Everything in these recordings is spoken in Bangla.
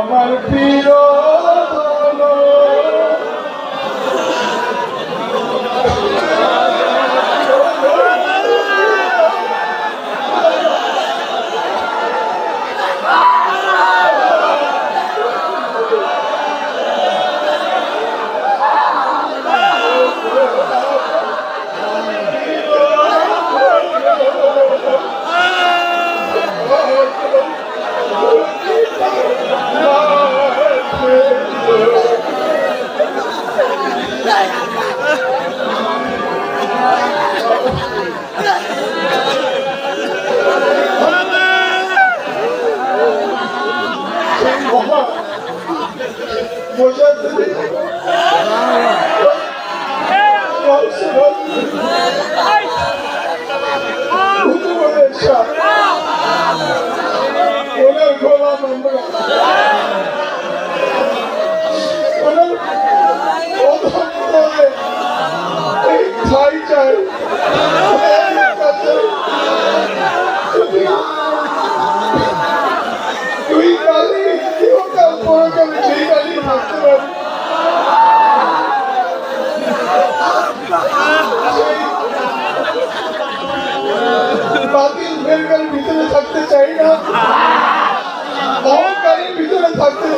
আমার প্রিয়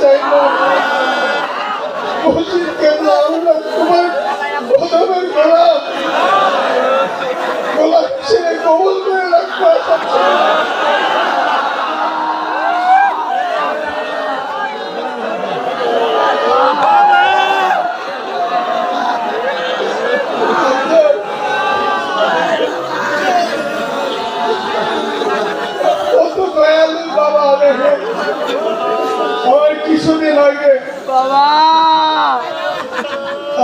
চাই না বলছি কেন আমরা তোমার প্রথমের গোলাপ গোলাপ ছেড়ে কবল করে রাখব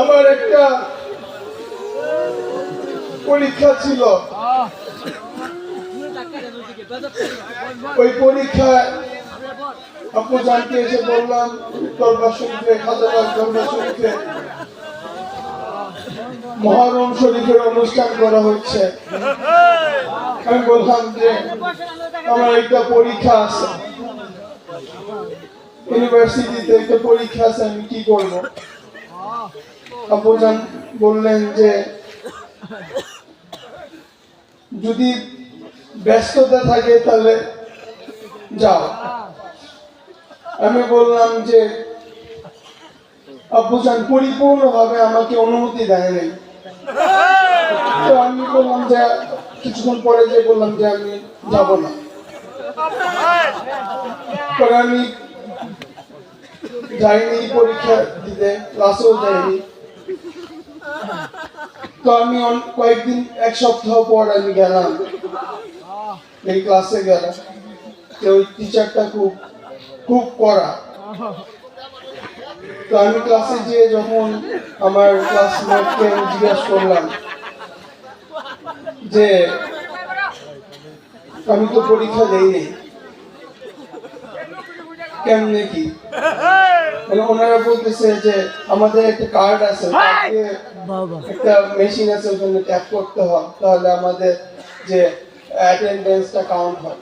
আমার একটা পরীক্ষা ছিল। ওই পরীক্ষায় আপু জানতে এসে বললাম দরবার শরীফে খাজাবাগ দরবার শরীফে শরীফের অনুষ্ঠান করা হচ্ছে। আমি বললাম যে, আমার একটা পরীক্ষা আছে। ইউনিভার্সিটিতে একটা পরীক্ষা আছে, আমি কি করব? আপুজান বললেন যে যদি ব্যস্ততা থাকে তাহলে যাও। আমি বললাম যে আব্বুজান, পরিপূর্ণভাবে আমাকে অনুমতি দেয় নাই। তো আমি বললাম যে, কিছুক্ষণ পরে যে বললাম যে আমি যাব না। পরে আমি যাইনি পরীক্ষা দিতে ক্লাসেও যাইনি তো আমি কয়েকদিন, এক সপ্তাহ পর আমি গেলাম। এই ক্লাসে গেলাম। তো ওই টিচারটা খুব খুব কড়া। তো আমি ক্লাসে গিয়ে যখন আমার ক্লাসমেটকে আমি জিজ্ঞাসা করলাম যে, আমি তো পরীক্ষা দেইনি। কেমনে কি মানে ওনারা বলতেছে যে আমাদের একটা কার্ড আছে একটা মেশিন আছে ওখানে ট্যাপ করতে হয় তাহলে আমাদের যে অ্যাটেন্ডেন্সটা কাউন্ট হয়।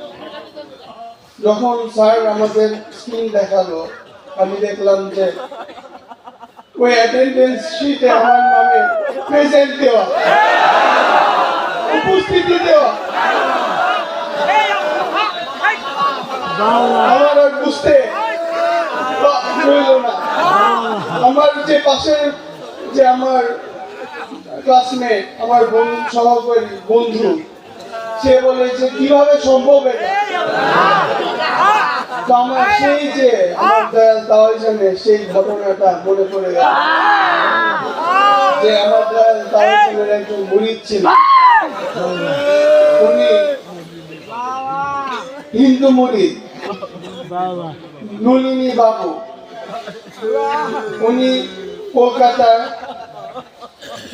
যখন স্যার আমাদের স্ক্রিন দেখাল আমি দেখলাম যে ওই অ্যাটেন্ডেন্স শিটে আমার নামে প্রেজেন্ট দেওয়া। উপস্থিতি দেওয়া। আমার বুঝতে রইল না। আমার যে পাশের যে আমার ক্লাসমেট আমার বন্ধু সহকারী বন্ধু সে বলে যে কীভাবে সম্ভব এটা? তো আমার সেই যে আমার দয়াল তাওয়াইজানের সেই ঘটনাটা মনে পড়ে গেল। যে আমার দয়াল তাওয়াইজানের একজন মুরিদ ছিল। উনি হিন্দু মুরিদ। নলিনী বাবু। উনি কলকাতায়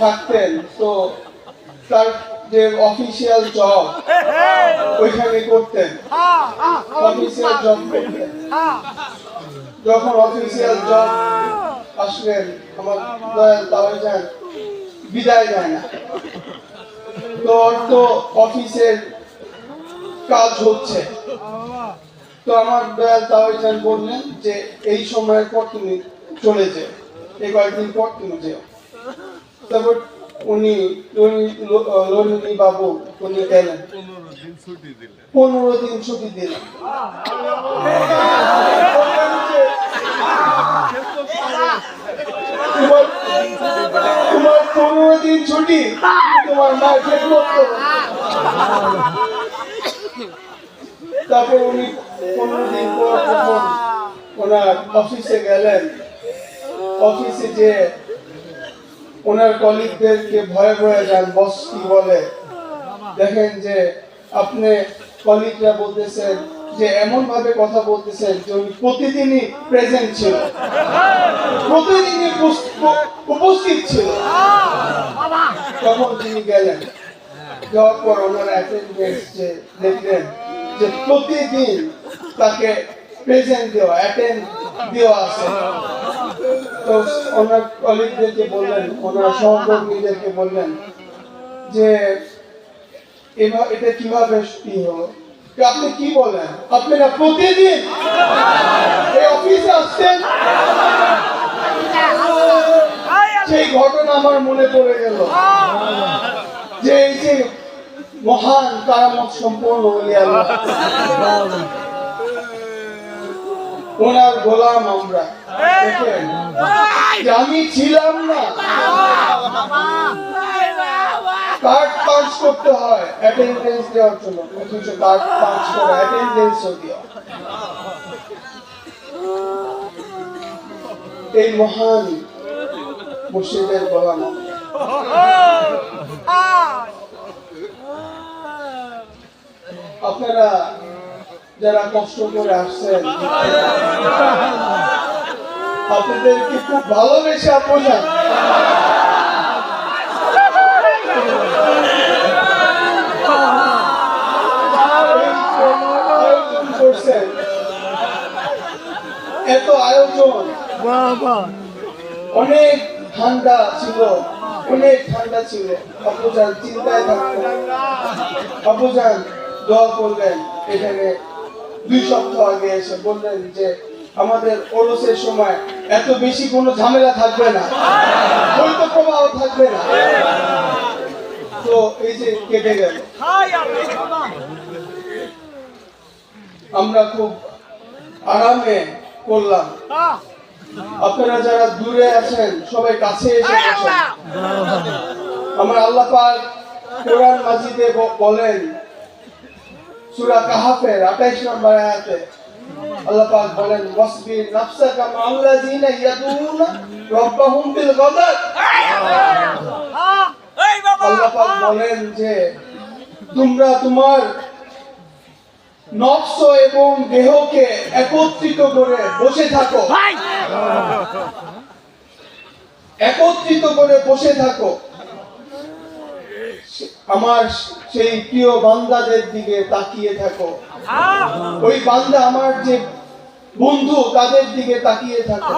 থাকতেন, তো তার যে অফিসিয়াল জব ওইখানে করতেন। অফিসিয়াল জব করতেন। যখন অফিসিয়াল জব আসলেন, আমার দয়াল তাওয়াইজান বিদায় দেয় না তো অফিসের কাজ হচ্ছে। তো আমার দয়াল তাওয়াইজান বললেন যে, এই সময়ের পর তুমি চলে যেও। এই কয়েকদিন পর তুমি যেও। তারপর উনি লরিনী বাবু, উনি গেলেন। পনেরো দিন ছুটি দিলেন। তোমার পনেরো দিন ছুটি, তোমার মা করো তারপর উনি ওনার অফিসে গেলেন। অফিসে যে ওনার কলিগদেরকে ভয়ে ভয়ে যান, বস কি বলে? দেখেন যে আপনি কলিগরা বলতেছেন যে এমন ভাবে কথা বলতেছেন যে উনি প্রতিদিনই প্রেজেন্ট ছিল। প্রতিদিনই উপস- উপস্থিত ছিল। তখন তিনি গেলেন। যাওয়ার পর ওনার অ্যাটেন্ডেন্স যে দেখলেন যে প্রতিদিন তাকে প্রেজেন্ট দেওয়া অ্যাটেন্ড দেওয়া আছে তো ওনার কলিগদেরকে বললেন, ওনার সহকর্মীদেরকে বললেন যে এভাবে এটা কীভাবে আপনি কি বলেন আপনারা প্রতিদিন এই অফিসে আসছেন সেই ঘটনা আমার মনে পড়ে গেল। যে এই যে মহান কারামত সম্পন্ন আল্লাহ ওনার গোলাম আমরা। আমি ছিলাম না। কার্ড পাঞ্চ করতে হয় অ্যাটেন্ডেন্স দেওয়ার জন্য। অথচ কার্ড পাঞ্চ করে অ্যাটেন্ডেন্সও দেওয়া। এই মহান মুর্শিদের গোলাম আপনারা যারা কষ্ট করে আসছেন। আপনাদেরকে খুব ভালোবেসে করছেন এত আয়োজন। অনেক ঠান্ডা ছিল। অনেক ঠান্ডা ছিল। অপজান চিন্তায় থাকতো অপজান দোয়া করলেন এখানে দুই সপ্তাহ আগে এসে বললেন যে, আমাদের ওরসের সময় এত বেশি কোনো ঝামেলা থাকবে না। প্রবাহ থাকবে না। তো এই যে কেটে গেল। আমরা খুব আরামে করলাম। আপনারা যারা দূরে আছেন, সবাই কাছে এসে আমার আল্লাহ পাক কোরআন মাজিদে বলেন সূরা কাহাফের 28 নম্বর আয়াতে আল্লাহ পাক বলেন ওয়াসবির নাফসাকা মাআল্লাযিনা ইয়াদুনা রাব্বাহুম বিল গাদাত আল্লাহ পাক বলেন যে তোমরা তোমার নফস এবং দেহকে একত্রিত করে বসে থাকো। একত্রিত করে বসে থাকো। আমার সেই প্রিয় বান্দাদের দিকে তাকিয়ে থাকো। ওই বান্দা আমার যে বন্ধু, তাদের দিকে তাকিয়ে থাকো।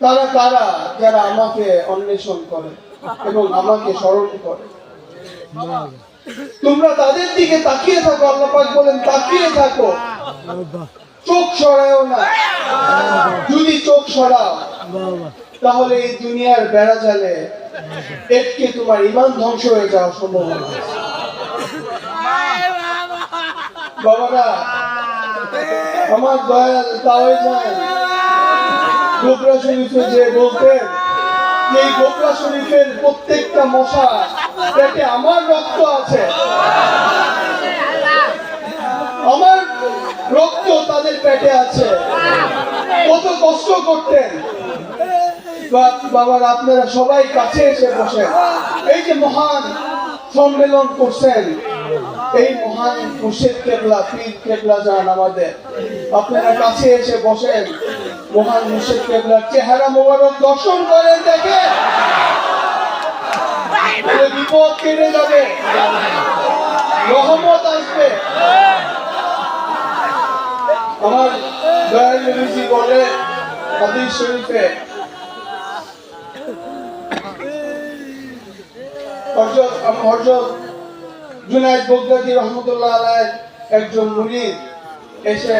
তারা কারা? যারা আমাকে অন্বেষণ করে এবং আমাকে স্মরণ করে। তোমরা তাদের দিকে তাকিয়ে থাকো, আল্লাহ বলেন, তাকিয়ে থাকো। চোখ সরায়ও না। যদি চোখ সরাও তাহলে এই দুনিয়ার বেড়া জালে এককে তোমার ইমান ধ্বংস হয়ে যাওয়া সম্ভব বাবারা, আমার দয়াল শরীফে যে বলতেন, এই শরীফের প্রত্যেকটা মশা পেটে আমার রক্ত আছে। আমার রক্ত তাদের পেটে আছে। কত কষ্ট করতেন। বাবার আপনারা সবাই কাছে এসে বসেন। এই যে মহান সম্মেলন করছেন, এই মহান মুর্শিদ কেবলা, পীর কেবলা যান আমাদের আপনারা কাছে এসে বসেন। মহান মুর্শিদ কেবলার চেহারা মোবারক দর্শন করেন দেখে। বিপদ কেটে যাবে। রহমত আসবে। আমার দয়াল নবীজি বলে হাদিস শরীফে আলাইহ একজন এসে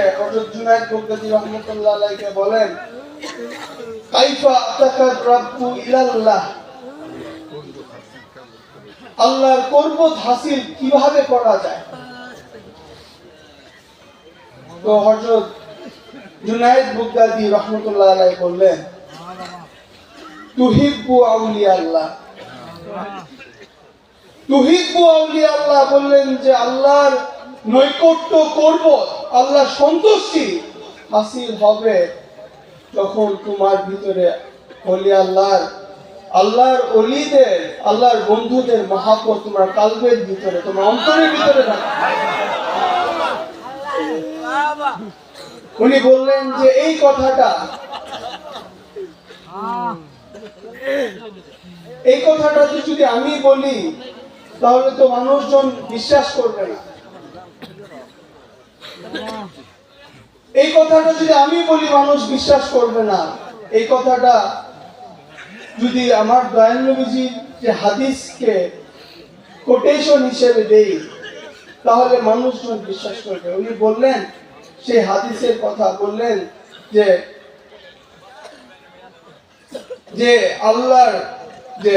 বলেন আল্লাহর কর্বত হাসিল কীভাবে করা যায়? তো হযরত জুনায়েদ বুগদাদি রহমতুল্লাহ আলাই বললেন, তুহিব্বু আউলিয়া আল্লাহ আল্লাহ বললেন যে আল্লাহর নৈকট্য করব, আল্লাহ সন্তুষ্টি হাসিল হবে তোমার ভিতরে অলি আল্লাহর আল্লাহর অলিদের, আল্লাহর বন্ধুদের মহাপত তোমার কালবের ভিতরে, তোমার অন্তরের ভিতরে উনি বললেন যে এই কথাটা এই কথাটা যদি আমি বলি তাহলে তো মানুষজন বিশ্বাস করবে না। এই কথাটা যদি আমি বলি, মানুষ বিশ্বাস করবে না। এই কথাটা যদি আমার দয়াল নবীজির যে হাদিসকে কোটেশন হিসেবে দেই, তাহলে মানুষজন বিশ্বাস করবে। উনি বললেন, সেই হাদিসের কথা বললেন যে যে আল্লাহর যে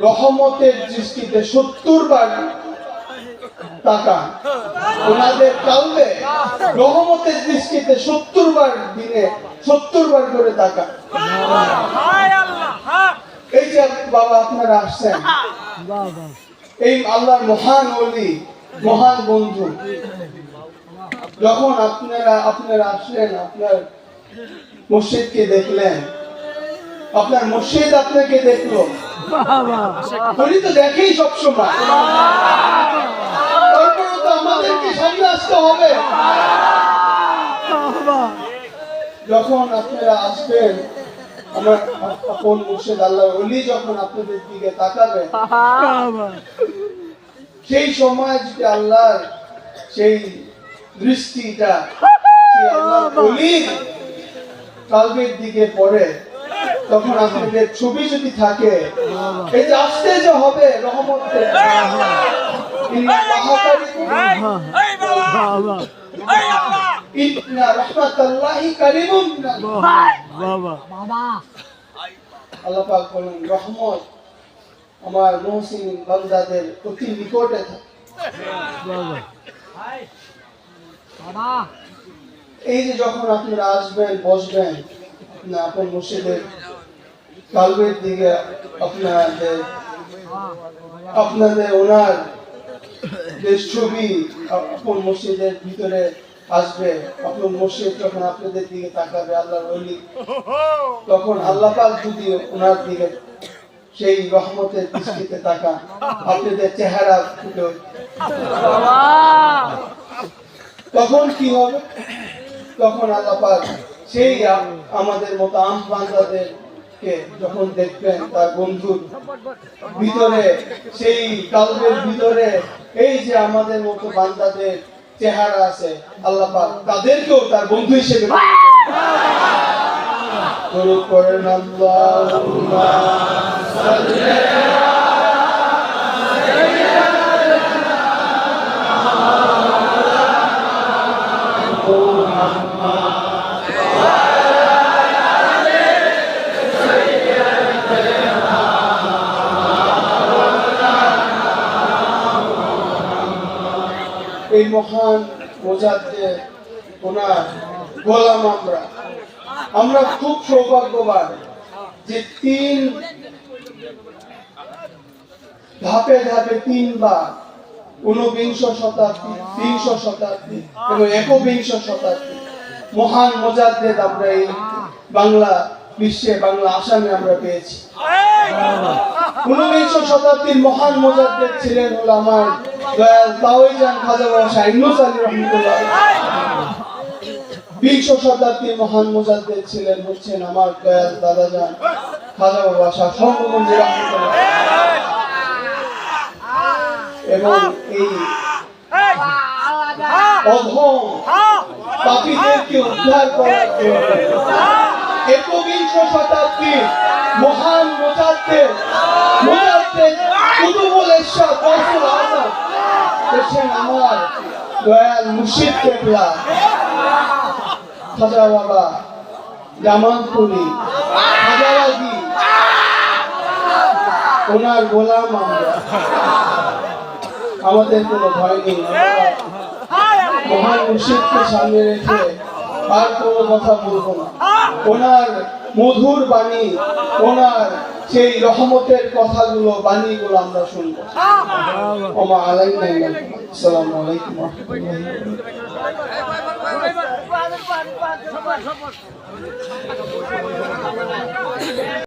রহমতের দৃষ্টিতে সত্তর বার টাকা ওনাদের কালবে রহমতের দৃষ্টিতে সত্তর বার দিনে সত্তর বার করে টাকা এই যে বাবা আপনারা আসছেন। এই আল্লাহর মহান অলি মহান বন্ধু। যখন আপনারা আপনারা আসলেন, আপনার মসজিদকে দেখলেন। আপনার মসজিদ আপনাকে দেখল। তো দেখেই সবসময়। তারপরে তো আমাদেরকে সামনে আসতে হবে। যখন আপনারা আসবেন আমার মুর্শিদ আল্লাহ অলি যখন আপনাদের দিকে তাকাবে সেই সময় যদি আল্লাহর সেই দৃষ্টিটা সেই আল্লাহর অলির কালবের দিকে পড়ে তখন আপনাদের ছবি যদি থাকে এই যে আসতে যে হবে রহমতের। ইন্না রহমাতাল্লাহি কারিমুন। আল্লাহ পাক বলেন রহমত আমার মহসিন বান্দাদের অতি নিকটে থাকে। এই যে যখন আপনারা আসবেন বসবেন না আপন মসজিদের কালবের দিকে আপনাদের আপনাদের ওনার যে ছবি আপন মসজিদের ভিতরে আসবে, আপন মসজিদ যখন আপনাদের দিকে তাকাবে, আল্লাহর ওলি, তখন আল্লাহ পাক যদি ওনার দিকে সেই রহমতের দৃষ্টিতে তাকান, আপনাদের চেহারা ফুটে তখন কি হবে? তখন আল্লাহ পাক সেই আমাদের মতো আম বান্দাদেরকে যখন দেখবেন তার বন্ধুর ভিতরে, সেই কালবের ভিতরে, এই যে আমাদের মতো বান্দাদের চেহারা আছে, আল্লাহ পাক তাদেরকেও তার বন্ধু হিসেবে মেনে নেবেন। মহান মোজাদ্দে ওনার গোলাম আমরা। আমরা খুব সৌভাগ্যবান যে তিন ধাপে ধাপে তিনবার ঊনবিংশ শতাব্দী, বিংশ শতাব্দী এবং একবিংশ শতাব্দী মহান মোজাদ্দেদ আমরা এই বাংলা বিশ্বে বাংলা আসামে আমরা পেয়েছি। ঊনবিংশ শতাব্দীর মহান মোজাদ্দেদ ছিলেন হলো আমার দয়াল তাওয়াইজান খাজা বাবা শাহিনুস আলী রহমতুল্লাহ বিংশ শতাব্দীর মহান মুজাদ্দিদ ছিলেন হচ্ছেন আমার দয়াল দাদাজান খাজা বাবা শাহ শঙ্করগঞ্জের রহমতুল্লাহ এবং এই অধম পাপীদেরকে উদ্ধার করার জন্য একবিংশ শতাব্দীর মহান মোজাদ্দেদ মোজাদ্দেদ কুতুবুল গৌসুল আজম হচ্ছেন আমার দয়াল মুর্শিদ কেবলা। খাজা বাবা জামালপুরি খাজাবাগি ওনার গোলাম আমরা। আমাদের কোনো ভয় নেই। মহান মুর্শিদকে সামনে রেখে আর কোনো কথা বলব না। ওনার মধুর বাণী ওনার সেই রহমতের কথাগুলো বাণীগুলো আমরা শুনব ওমা আলাইনা আসসালামু আলাইকুম।